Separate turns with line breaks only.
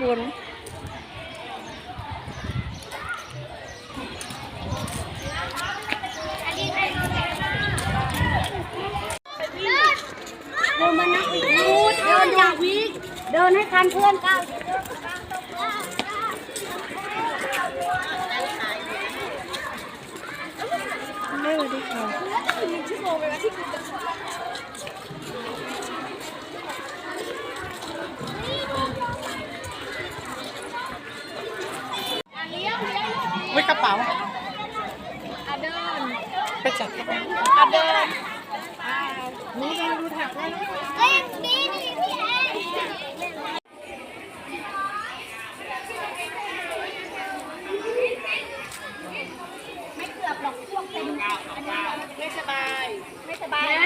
เดิน
มานักวิ่งพูดเดินอย่างวิ่งเดินให้ทันเพื่อนก้าวแม่ดีค่ะ
ไม่กระเป๋าอ
เดินไป
จัดกระเป๋าอเ
ดิน
ดูดูดูถักไว้เฮ้ยนี่นี่พี่แอนไม่เก
ือบหรอกพวกเป็นอันนี้ไม่สบาย ไม่สบาย